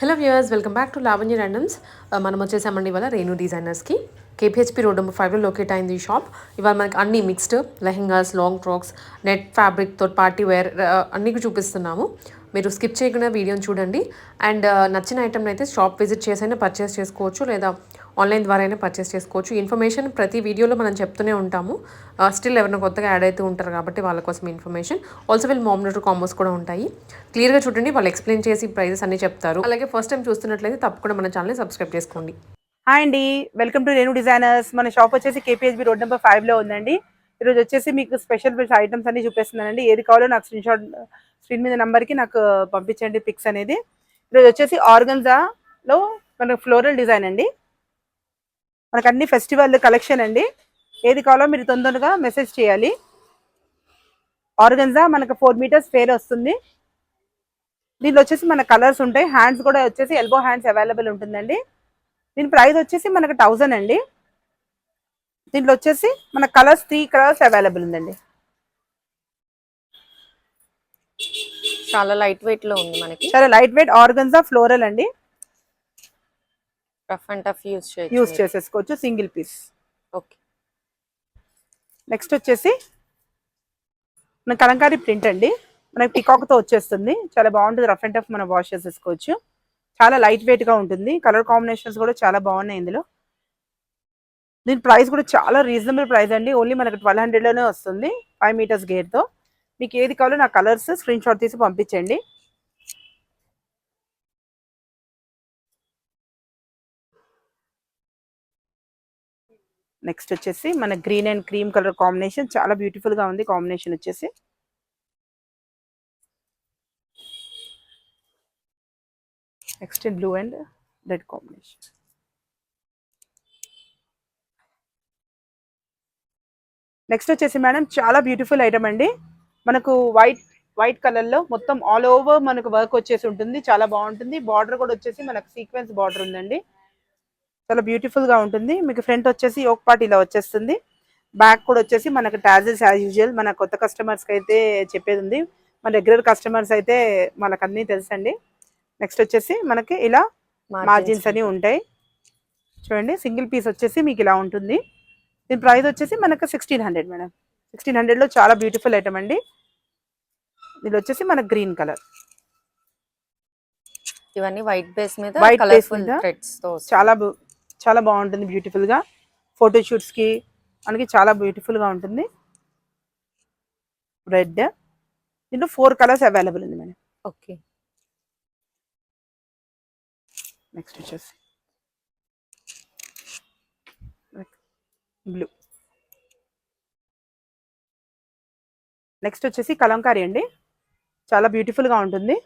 Hello viewers welcome back to Lavanya randoms మనం వచ్చేసామండి ఇవాళ రేణు డిజైనర్స్కి. కేపీహెచ్పి రోడ్ నెంబర్ ఫైవ్లో లొకేట్ అయింది ఈ షాప్ ఇవాళ మనకి అన్ని mixed lehengas long frocks net ఫ్యాబ్రిక్తో party wear అన్ని చూపిస్తున్నాము. మీరు స్కిప్ చేయకుండా వీడియోని చూడండి. అండ్ నచ్చిన ఐటమ్ అయితే షాప్ విజిట్ చేసైనా పర్చేస్ చేసుకోవచ్చు లేదా ఆన్లైన్ ద్వారా అయినా పర్చేస్ చేసుకోవచ్చు. ఇన్ఫర్మేషన్ ప్రతి వీడియోలో మనం చెప్తూనే ఉంటాము. స్టిల్ ఎవరైనా కొత్తగా యాడ్ అవుతూ ఉంటారు కాబట్టి వాళ్ళ కోసం ఇన్ఫర్మేషన్. ఆల్సో వీళ్ళు మామినర్ కాంబోస్ కూడా ఉంటాయి. క్లియర్గా చూడండి వాళ్ళు ఎక్స్ప్లెయిన్ చేసి ప్రైజెస్ అన్ని చెప్తారు. అలాగే ఫస్ట్ టైం చూస్తున్నట్లయితే తప్పకుండా మన ఛానల్ని సబ్స్క్రైబ్ చేసుకోండి. హాయ్ అండి వెల్కమ్ టు రేణు డిజైనర్స్ మన షాప్ వచ్చేసి కేపీహెచ్బి రోడ్ నెంబర్ ఫైవ్లో ఉందండి. ఈరోజు వచ్చేసి మీకు స్పెషల్ ఐటమ్స్ అన్ని చూపిస్తున్నానండి. ఏది కావాలో నాకు స్క్రీన్ షాట్ స్క్రీన్ మీద నెంబర్కి నాకు పంపించండి పిక్స్ అనేది. ఈరోజు వచ్చేసి ఆర్గన్జాలో మనకు ఫ్లోరల్ డిజైన్ అండి. మనకు అన్ని ఫెస్టివల్ కలెక్షన్ అండి. ఏది కావాలో మీరు తొందరగా మెసేజ్ చేయాలి. ఆర్గన్జా మనకు ఫోర్ మీటర్స్ ఫేర్ వస్తుంది. దీనిలో వచ్చేసి మన కలర్స్ ఉంటాయి. హ్యాండ్స్ కూడా వచ్చేసి ఎల్బో హ్యాండ్స్ అవైలబుల్ ఉంటుందండి. దీని ప్రైస్ వచ్చేసి మనకు థౌజండ్ అండి. దీంట్లో వచ్చేసి మన కలర్స్ త్రీ కలర్స్ అవైలబుల్ ఉందండి. చాలా లైట్ వెయిట్లో ఉంది మనకి. చాలా లైట్ వెయిట్ ఆర్గన్జా ఫ్లోరల్ అండి. Rough and tough use use చేసేసుకోవచ్చు సింగిల్ పీస్. ఓకే. నెక్స్ట్ వచ్చేసి మన కలంకారీ ప్రింట్ అండి. మనకి పికాక్తో వచ్చేస్తుంది. చాలా బాగుంటుంది. రఫ్ అండ్ టఫ్ మనం వాష్ చేసేసుకోవచ్చు. చాలా లైట్ వెయిట్గా ఉంటుంది. కలర్ కాంబినేషన్స్ కూడా చాలా బాగున్నాయి ఇందులో. దీని ప్రైస్ కూడా చాలా రీజనబుల్ ప్రైస్ అండి. ఓన్లీ మనకి ట్వెల్వ్ హండ్రెడ్లోనే వస్తుంది. ఫైవ్ మీటర్స్ గేర్తో మీకు ఏది కావాలో నా కలర్స్ స్క్రీన్ షాట్ తీసి పంపించండి. నెక్స్ట్ వచ్చేసి మన green and cream colour combination చాలా బ్యూటిఫుల్గా ఉంది. కాంబినేషన్ వచ్చేసి next blue and red combination next వచ్చేసి మేడం చాలా బ్యూటిఫుల్ ఐటమ్ అండి. మనకు వైట్ వైట్ కలర్లో మొత్తం ఆల్ ఓవర్ మనకు వర్క్ వచ్చేసి ఉంటుంది. చాలా బాగుంటుంది. బార్డర్ కూడా వచ్చేసి మనకు సీక్వెన్స్ బార్డర్ ఉందండి. చాలా బ్యూటిఫుల్గా ఉంటుంది. మీకు ఫ్రంట్ వచ్చేసి ఒక పార్ట్ ఇలా వచ్చేస్తుంది. బ్యాక్ కూడా వచ్చేసి మనకు టాజెస్ యాజ్ యూజువల్ మన కొత్త కస్టమర్స్కి అయితే చెప్పేది ఉంది. మన రెగ్యులర్ కస్టమర్స్ అయితే మనకు అన్ని తెలుసండి. నెక్స్ట్ వచ్చేసి మనకి ఇలా మార్జిన్స్ అని ఉంటాయి. చూడండి సింగిల్ పీస్ వచ్చేసి మీకు ఇలా ఉంటుంది. దీని ప్రైస్ వచ్చేసి మనకు సిక్స్టీన్ హండ్రెడ్ మేడం సిక్స్టీన్ హండ్రెడ్లో చాలా బ్యూటిఫుల్ ఐటమ్ అండి. ఇది వచ్చేసి మనకు గ్రీన్ కలర్ ఇవన్నీ వైట్ బేస్ మీద base కలర్ఫుల్ మీద. చాలా చాలా బాగుంటుంది బ్యూటిఫుల్గా. ఫోటో షూట్స్కి మనకి చాలా బ్యూటిఫుల్గా ఉంటుంది. రెడ్ దీంట్లో ఫోర్ కలర్స్ అవైలబుల్ ఉంది మేడం ఓకే నెక్స్ట్ వచ్చేసి. బ్లూ నెక్స్ట్ వచ్చేసి కలంకారీ అండి. చాలా బ్యూటిఫుల్గా ఉంటుంది.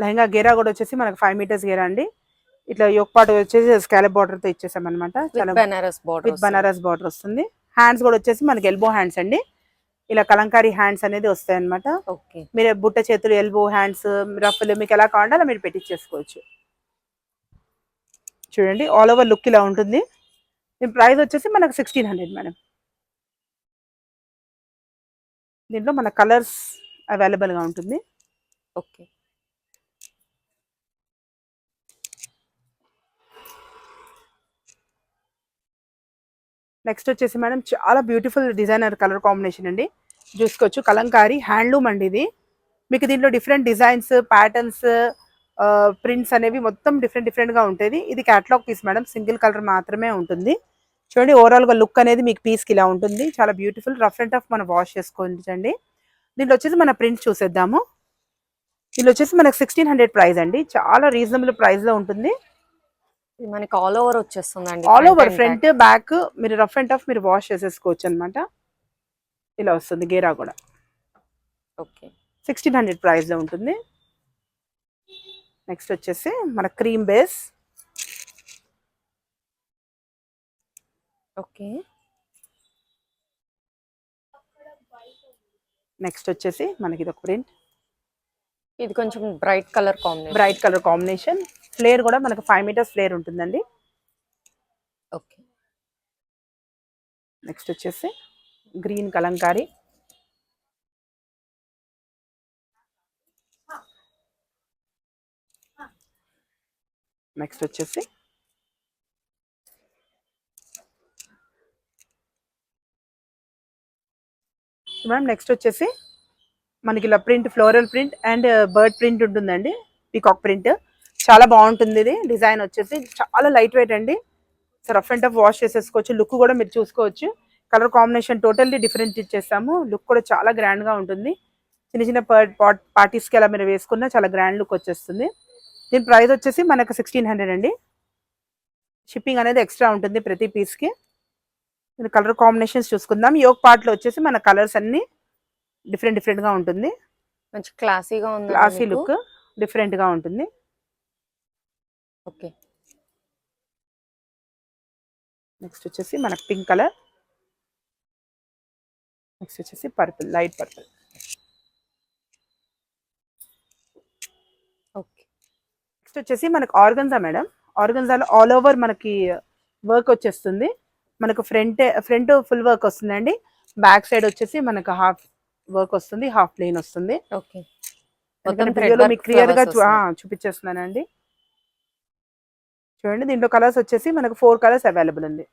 లెహంగా గేరా కూడా వచ్చేసి మనకు ఫైవ్ మీటర్స్ గేరా అండి. ఇట్లా యొక్క పాటు వచ్చేసి స్కాలప్ బార్డర్తో ఇచ్చేసాం అనమాట Banaras border with Banaras border వస్తుంది. హ్యాండ్స్ కూడా వచ్చేసి మనకి ఎల్బో హ్యాండ్స్ అండి. ఇలా కలంకారీ హ్యాండ్స్ అనేది వస్తాయి అనమాట ఓకే మీరు బుట్ట చేతులు ఎల్బో హ్యాండ్స్ రఫ్లు మీకు ఎలా కావాలంటే అలా మీరు పెట్టించేసుకోవచ్చు చూడండి ఆల్ ఓవర్ లుక్ ఇలా ఉంటుంది. దీని ప్రైస్ వచ్చేసి మనకు సిక్స్టీన్ హండ్రెడ్ మేడం దీంట్లో మన కలర్స్ అవైలబుల్గా ఉంటుంది. ఓకే నెక్స్ట్ వచ్చేసి మేడం చాలా బ్యూటిఫుల్ డిజైనర్ కలర్ కాంబినేషన్ అండి. చూసుకోవచ్చు కలంకారీ హ్యాండ్లూమ్ అండి ఇది. మీకు దీంట్లో డిఫరెంట్ డిజైన్స్ ప్యాటర్న్స్ ప్రింట్స్ అనేవి మొత్తం డిఫరెంట్ డిఫరెంట్గా ఉంటుంది ఇది catalogue piece madam single colour మాత్రమే ఉంటుంది. చూడండి ఓవరాల్గా లుక్ అనేది మీకు పీస్కి ఇలా ఉంటుంది. చాలా బ్యూటిఫుల్ రఫ్ అండ్ టఫ్ మనం వాష్ చేసుకోండి దీంట్లో వచ్చేసి మన ప్రింట్ చూసేద్దాము. దీనిలో వచ్చేసి మనకు సిక్స్టీన్ హండ్రెడ్ ప్రైస్ అండి. చాలా రీజనబుల్ ప్రైస్లో ఉంటుంది. మనకి ఆల్ ఓవర్ వచ్చేస్తుందండి ఆల్ ఓవర్ ఫ్రంట్ బ్యాక్ మీరు రఫ్ అండ్ టఫ్ మీరు వాష్ చేసేసుకోవచ్చు అనమాట ఇలా వస్తుంది గేరా కూడా. ఓకే సిక్స్టీన్ హండ్రెడ్ ప్రైస్లో ఉంటుంది. నెక్స్ట్ వచ్చేసి మన క్రీమ్ బేస్ ఓకే నెక్స్ట్ వచ్చేసి మనకి ఇది ఒక ప్రింట్ ఇది కొంచెం bright colour combination bright colour combination flare కూడా మనకు ఫైవ్ మీటర్స్ ఫ్లేర్ ఉంటుందండి. ఓకే నెక్స్ట్ వచ్చేసి గ్రీన్ కలంకారీ. నెక్స్ట్ వచ్చేసి మేడం నెక్స్ట్ వచ్చేసి మనకి ఇలా print floral print and uh, bird print ఉంటుందండి. Peacock print. చాలా బాగుంటుంది ఇది. డిజైన్ వచ్చేసి చాలా లైట్ వెయిట్ అండి. రఫ్ అండ్ టఫ్ వాష్ చేసేసుకోవచ్చు. లుక్ కూడా మీరు చూసుకోవచ్చు. కలర్ కాంబినేషన్ టోటల్లీ డిఫరెంట్ ఇచ్చేస్తాము. లుక్ కూడా చాలా గ్రాండ్గా ఉంటుంది. చిన్న చిన్న పాట్ పార్టీస్కి అలా మీరు వేసుకున్నా చాలా గ్రాండ్ లుక్ వచ్చేస్తుంది. దీని ప్రైస్ వచ్చేసి మనకు సిక్స్టీన్ హండ్రెడ్ అండి. షిప్పింగ్ అనేది ఎక్స్ట్రా ఉంటుంది ప్రతి పీస్కి కలర్ కాంబినేషన్స్ చూసుకుందాం. యోగ్ పార్ట్లో వచ్చేసి మన కలర్స్ అన్ని డిఫరెంట్ డిఫరెంట్గా ఉంటుంది. మంచి క్లాసీగా ఉంది క్లాసీ లుక్ డిఫరెంట్గా ఉంటుంది. ఓకే. నెక్స్ట్ వచ్చేసి మనకు పింక్ కలర్. నెక్స్ట్ వచ్చేసి purple light purple. Okay. Next వచ్చేసి మనకు ఆర్గన్జా మేడం. ఆర్గన్జాలో ఆల్ ఓవర్ మనకి వర్క్ వచ్చేస్తుంది. మనకు ఫ్రంట్ ఫ్రంట్ ఫుల్ వర్క్ వస్తుందండి. బ్యాక్ సైడ్ వచ్చేసి మనకు హాఫ్ వర్క్ వస్తుంది హాఫ్ ప్లెయిన్ వస్తుంది. ఓకే. వీడియోలో మీకు క్లియర్గా. చూపించేస్తున్నానండి. చూడండి దీంట్లో కలర్స్ వచ్చేసి మనకు ఫోర్ కలర్స్ అవైలబుల్ ఉంది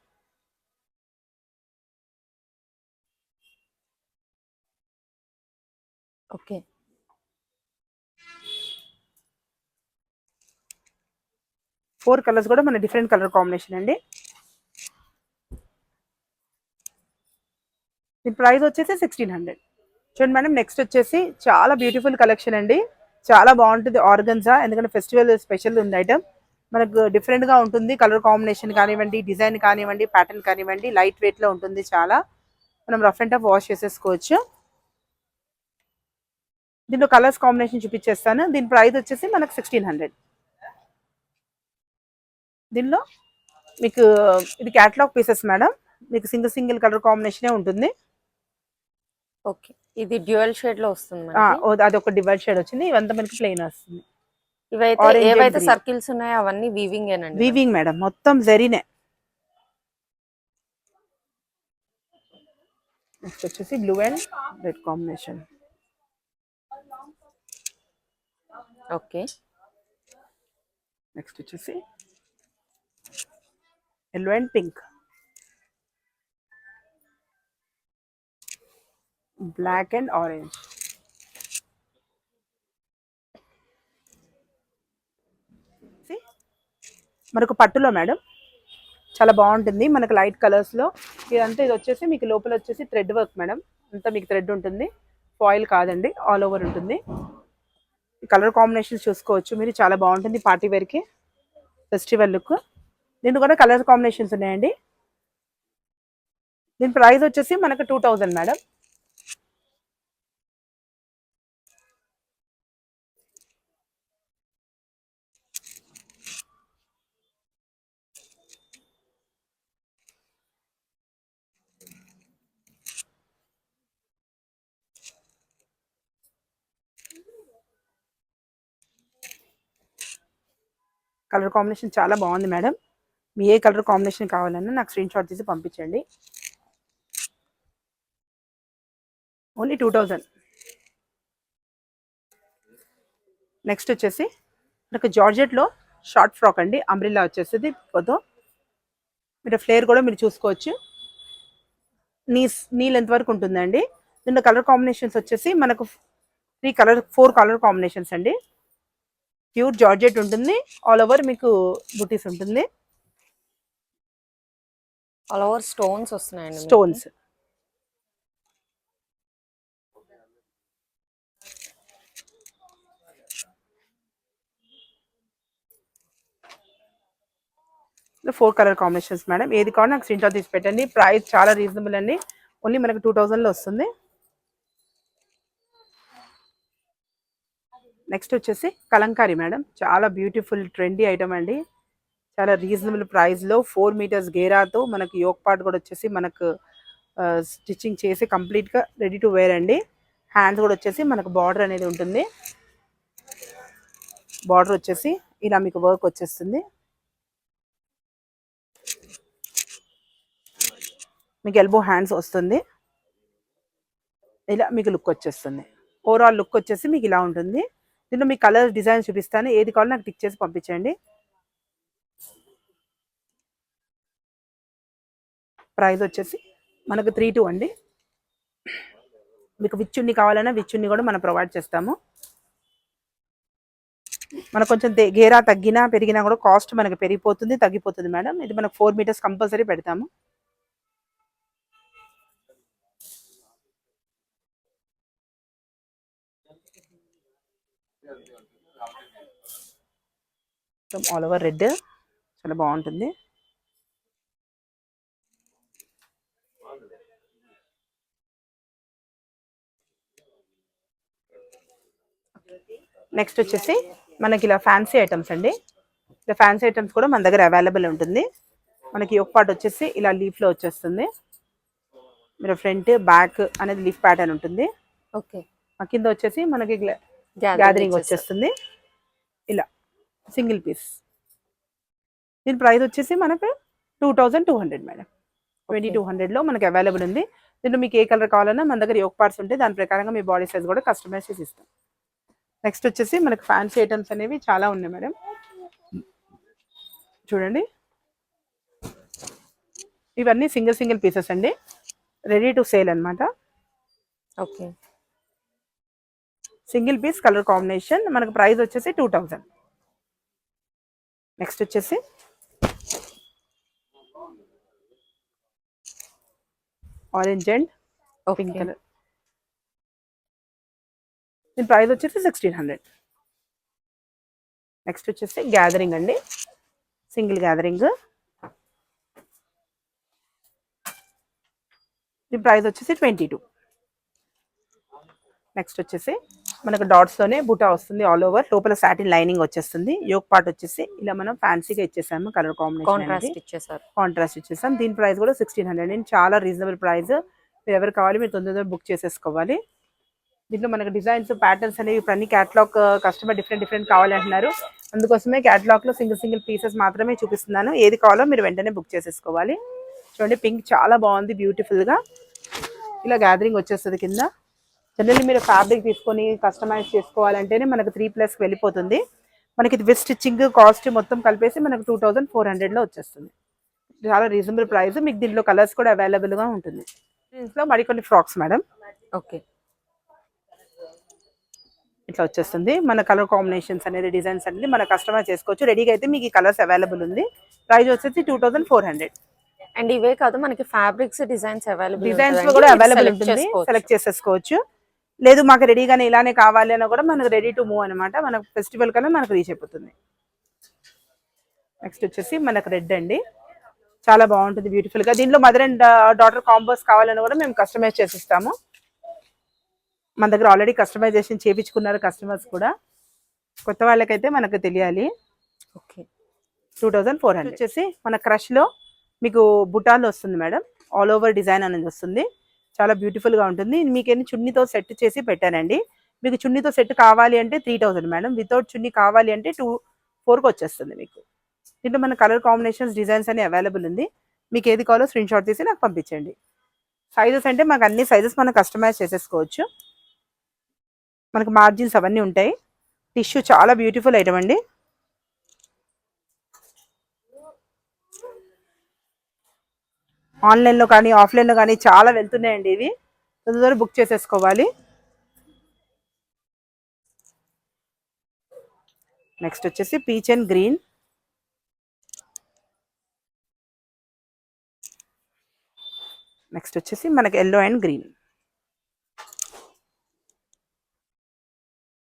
ఓకే. ఫోర్ కలర్స్ కూడా మన డిఫరెంట్ కలర్ కాంబినేషన్ అండి. దీని ప్రైస్ వచ్చేసి సిక్స్టీన్ హండ్రెడ్ చూడండి మేడం నెక్స్ట్ వచ్చేసి చాలా బ్యూటిఫుల్ కలెక్షన్ అండి. చాలా బాగుంటుంది ఆర్గన్జా ఎందుకంటే ఫెస్టివల్ స్పెషల్ ఉంది ఐటమ్ మనకు డిఫరెంట్గా ఉంటుంది కలర్ కాంబినేషన్ కానివ్వండి డిజైన్ కానివ్వండి ప్యాటర్న్ కానివ్వండి లైట్ వెయిట్లో ఉంటుంది చాలా. మనం రఫ్ అండ్ టఫ్ వాష్ చేసేసుకోవచ్చు. దీంట్లో కలర్స్ కాంబినేషన్ చూపించేస్తాను. దీని ప్రైస్ వచ్చేసి మనకు సిక్స్టీన్ హండ్రెడ్ దీనిలో మీకు ఇది క్యాటలాగ్ పీసెస్ మేడం. మీకు సింగిల్ సింగిల్ కలర్ కాంబినేషనే ఉంటుంది. ఓకే ఇది డ్యూయల్ షేడ్లో వస్తుంది అది ఒక డివైడ్ షేడ్ వచ్చింది ఇవంతా మనకి ప్లెయిన్ వస్తుంది. ఇవైతే ఏవైతే. సర్కిల్స్ ఉన్నాయో అవన్నీ వీవింగ్ ఏనండి వీవింగ్ మేడం. మొత్తం జరీనే నెక్స్ట్ వచ్చేసి blue and red combination okay next వచ్చేసి yellow and pink black and orange. మనకు పట్టులో మేడం. చాలా బాగుంటుంది. మనకు లైట్ కలర్స్లో ఇదంతా ఇది వచ్చేసి మీకు లోపల వచ్చేసి థ్రెడ్ వర్క్ మేడం. అంతా మీకు థ్రెడ్ ఉంటుంది. ఫాయిల్ కాదండి. ఆల్ ఓవర్ ఉంటుంది. కలర్ కాంబినేషన్స్ చూసుకోవచ్చు మీరు. చాలా బాగుంటుంది పార్టీ వేర్కి ఫెస్టివల్ లుక్. దీంట్లో కూడా కలర్ కాంబినేషన్స్ ఉన్నాయండి. దీని ప్రైస్ వచ్చేసి మనకు two thousand madam. Colour combination చాలా బాగుంది మేడం. మీ ఏ కలర్ కాంబినేషన్ కావాలన్నా నాకు స్క్రీన్ షాట్ తీసి పంపించండి. Only two thousand. నెక్స్ట్ వచ్చేసి మనకు జార్జెట్లో షార్ట్ ఫ్రాక్ అండి. అంబ్రిల్లా వచ్చేసి ఫోటో. మీరు ఫ్లేర్ కూడా మీరు చూసుకోవచ్చు. నీ నీ లెంత్ వరకు ఉంటుందండి. దీంట్లో కలర్ కాంబినేషన్స్ వచ్చేసి మనకు three colour four colour combinations అండి. ప్యూర్ జార్జెట్ ఉంటుంది. ఆల్ ఓవర్ మీకు బుటీస్ ఉంటుంది. ఆల్ ఓవర్ స్టోన్స్ వస్తున్నాయండి. Stones four colour combinations madam ఏది కావాలి నాకు స్క్రీన్ షాట్ తీసి పెట్టండి. ప్రైస్ చాలా రీజనబుల్ అండి. ఓన్లీ మనకు టూ థౌజండ్లో వస్తుంది. నెక్స్ట్ వచ్చేసి కలంకారీ మేడం. చాలా బ్యూటిఫుల్ ట్రెండీ ఐటమ్ అండి. చాలా రీజనబుల్ ప్రైస్లో ఫోర్ మీటర్స్ గేరాతో మనకు యోక్ పార్ట్ కూడా వచ్చేసి మనకు స్టిచ్చింగ్ చేసి కంప్లీట్గా రెడీ టు వేర్ అండి. హ్యాండ్స్ కూడా వచ్చేసి మనకు బార్డర్ అనేది ఉంటుంది. బార్డర్ వచ్చేసి ఇలా మీకు వర్క్ వచ్చేస్తుంది. మీకు ఎల్బో హ్యాండ్స్ వస్తుంది. ఇలా మీకు లుక్ వచ్చేస్తుంది. ఓవరాల్ లుక్ వచ్చేసి మీకు ఇలా ఉంటుంది. దీంట్లో మీ కలర్ డిజైన్ చూపిస్తాను. ఏది కావాలో నాకు టిక్ చేసి పంపించండి. ప్రైస్ వచ్చేసి మనకు త్రీ టూ అండి. మీకు విచ్చున్ని కావాలన్నా విచ్చున్ని కూడా మనం ప్రొవైడ్ చేస్తాము. మనకు కొంచెం గేరా తగ్గినా పెరిగినా కూడా కాస్ట్ మనకు పెరిగిపోతుంది తగ్గిపోతుంది మేడం. ఇది మనకు ఫోర్ మీటర్స్ కంపల్సరీ పెడతాము. ఆల్ ఓవర్ రెడ్ చాలా బాగుంటుంది. నెక్స్ట్ వచ్చేసి మనకి ఇలా ఫ్యాన్సీ ఐటమ్స్ అండి. ఇలా ఫ్యాన్సీ ఐటమ్స్ కూడా మన దగ్గర అవైలబుల్ ఉంటుంది. మనకి ఒక పార్ట్ వచ్చేసి ఇలా లీఫ్లో వచ్చేస్తుంది. మీరు ఫ్రంట్ బ్యాక్ అనేది లీఫ్ ప్యాటర్న్ ఉంటుంది. ఓకే కింద వచ్చేసి మనకి గ్యాదరింగ్ వచ్చేస్తుంది. Single piece. దీని ప్రైస్ వచ్చేసి మనకు two thousand two hundred madam. Twenty two హండ్రెడ్లో మనకి అవైలబుల్ ఉంది. దీంట్లో మీకు ఏ కలర్ కావాలన్నా మన దగ్గర యోక్ పార్ట్స్ ఉంటే దాని ప్రకారంగా మీ బాడీ సైజ్ కూడా కస్టమైజ్ చేసి ఇస్తాం. నెక్స్ట్ వచ్చేసి మనకి ఫ్యాన్సీ ఐటమ్స్ అనేవి చాలా ఉన్నాయి మేడం. చూడండి. ఇవన్నీ సింగిల్ సింగిల్ పీసెస్ అండి. రెడీ టు సేల్ అన్నమాట. Okay. Single piece colour combination మనకు ప్రైస్ వచ్చేసి టూ థౌజండ్. నెక్స్ట్ వచ్చేసి ఆరెంజ్ అండ్ పింక్ కలర్. దీని ప్రైస్ వచ్చేసి సిక్స్టీన్ హండ్రెడ్. నెక్స్ట్ వచ్చేసి గ్యాదరింగ్ అండి. Single gathering. దీని ప్రైస్ వచ్చేసి ట్వంటీ టూ. నెక్స్ట్ వచ్చేసి మనకు డాట్స్ తోనే బుటా వస్తుంది ఆల్ ఓవర్ లోపల సాటిన్ లైనింగ్ వచ్చేస్తుంది. యోక్ పార్ట్ వచ్చేసి ఇలా మనం ఫ్యాన్సీగా ఇచ్చేసాము కలర్ కాంబినేషన్ కాంట్రాస్ట్ ఇచ్చేసారు. కాంట్రాస్ట్ ఇచ్చేసాం. దీని ప్రైస్ కూడా సిక్స్టీన్ హండ్రెడ్ అండి చాలా రీజనబుల్ ప్రైస్ మీరు ఎవరు కావాలి మీరు తొందరగా బుక్ చేసేసుకోవాలి. దీంట్లో మనకు డిజైన్స్ ప్యాటర్న్స్ అనేవి ఇప్పుడు అన్ని క్యాటలాగ్ కస్టమర్ డిఫరెంట్ డిఫరెంట్ కావాలి అంటున్నారు. అందుకోసమే క్యాటలాగ్లో సింగిల్ సింగిల్ పీసెస్ మాత్రమే చూపిస్తున్నాను. ఏది కావాలో మీరు వెంటనే బుక్ చేసేసుకోవాలి. చూడండి పింక్ చాలా బాగుంది బ్యూటిఫుల్గా. ఇలా గ్యాదరింగ్ వచ్చేస్తుంది కింద. జనరల్లీ మీరు ఫ్యాబ్రిక్ తీసుకొని కస్టమైజ్ చేసుకోవాలంటేనే మనకు త్రీ ప్లస్ వెళ్ళిపోతుంది. మనకి ఇది విత్ స్టిచ్చింగ్ కాస్ట్ మొత్తం కలిపేసి మనకు టూ థౌజండ్ ఫోర్ హండ్రెడ్లో వచ్చేస్తుంది. చాలా రీజనబుల్ ప్రైస్ మీకు దీంట్లో కలర్స్ కూడా అవైలబుల్గా ఉంటుంది. దీంట్లో మరికొన్ని ఫ్రాక్స్ మేడం ఓకే ఇట్లా వచ్చేస్తుంది. మన కలర్ కాంబినేషన్స్ అనేది డిజైన్స్ అనేది మన కస్టమైజ్ చేసుకోవచ్చు. రెడీగా అయితే మీకు ఈ కలర్స్ అవైలబుల్ ఉంది. ప్రైస్ వచ్చేసి two thousand four hundred and ఇవే కాదు మనకి ఫ్యాబ్రిక్స్ డిజైన్స్ అవైలబుల్ డిజైన్స్ కూడా అవైలబుల్ ఉంటుంది. సెలెక్ట్ చేసేసుకోవచ్చు. లేదు మాకు రెడీగానే ఇలానే కావాలి అన్న కూడా మనకు రెడీ టు మూవ్ అనమాట మనకు ఫెస్టివల్ కన్నా మనకు రీచ్ అయిపోతుంది. నెక్స్ట్ వచ్చేసి మనకు రెడ్ అండి. చాలా బాగుంటుంది బ్యూటిఫుల్గా. దీంట్లో మదర్ అండ్ డాటర్ కాంబోస్ కావాలని కూడా మేము కస్టమైజ్ చేసిస్తాము. మన దగ్గర ఆల్రెడీ కస్టమైజేషన్ చేపించుకున్నారు కస్టమర్స్ కూడా. కొత్త వాళ్ళకైతే మనకు తెలియాలి. Okay two thousand four hundred వచ్చేసి మన క్రష్లో మీకు బుటాలు వస్తుంది మేడం. ఆల్ ఓవర్ డిజైన్ అనేది వస్తుంది. చాలా బ్యూటిఫుల్గా ఉంటుంది. మీకు ఎన్ని చున్నీతో సెట్ చేసి పెట్టానండి. మీకు చున్నీతో సెట్ కావాలి అంటే త్రీ థౌసండ్ మేడం వితౌట్ చున్నీ కావాలి అంటే టూ ఫోర్కి వచ్చేస్తుంది మీకు. దీంట్లో మన కలర్ కాంబినేషన్స్ డిజైన్స్ అన్ని అవైలబుల్ ఉంది. మీకు ఏది కావాలో స్క్రీన్ షాట్ తీసి నాకు పంపించండి. సైజెస్ అంటే మాకు అన్ని సైజెస్ మనం కస్టమైజ్ చేసేసుకోవచ్చు. మనకు మార్జిన్స్ అవన్నీ ఉంటాయి. టిష్యూ చాలా బ్యూటిఫుల్ ఐటమ్ అండి. ఆన్లైన్లో కానీ ఆఫ్లైన్లో కానీ చాలా వెళ్తున్నాయండి ఇవి. తొందర బుక్ చేసేసుకోవాలి. నెక్స్ట్ వచ్చేసి పీచ్ అండ్ గ్రీన్. నెక్స్ట్ వచ్చేసి మనకి ఎల్లో అండ్ గ్రీన్